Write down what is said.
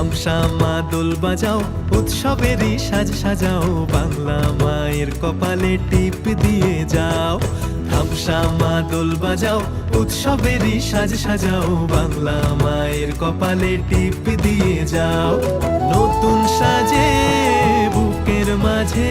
ধামসা মা দোল বাজাও, উৎসবেরই সাজ সাজাও, বাংলা মায়ের কপালে টিপ দিয়ে যাও। ধামসা মা দোল বাজাও, উৎসবেরই সাজ সাজাও, বাংলা মায়ের কপালে টিপ দিয়ে যাও। নতুন সাজে, বুকের মাঝে